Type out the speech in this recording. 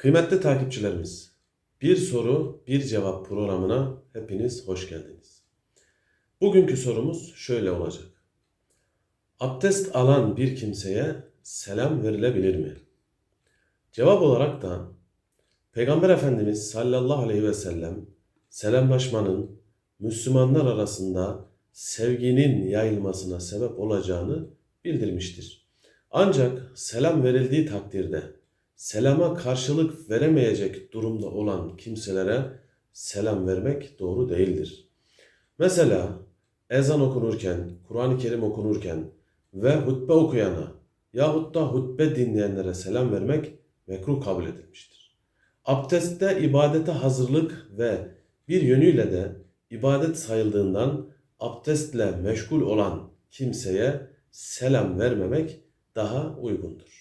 Kıymetli takipçilerimiz, bir soru bir cevap programına hepiniz hoş geldiniz. Bugünkü sorumuz şöyle olacak. Abdest alan bir kimseye selam verilebilir mi? Cevap olarak da Peygamber Efendimiz sallallahu aleyhi ve sellem selamlaşmanın Müslümanlar arasında sevginin yayılmasına sebep olacağını bildirmiştir. Ancak selam verildiği takdirde selama karşılık veremeyecek durumda olan kimselere selam vermek doğru değildir. Mesela ezan okunurken, Kur'an-ı Kerim okunurken ve hutbe okuyana yahut da hutbe dinleyenlere selam vermek mekruh kabul edilmiştir. Abdestte ibadete hazırlık ve bir yönüyle de ibadet sayıldığından abdestle meşgul olan kimseye selam vermemek daha uygundur.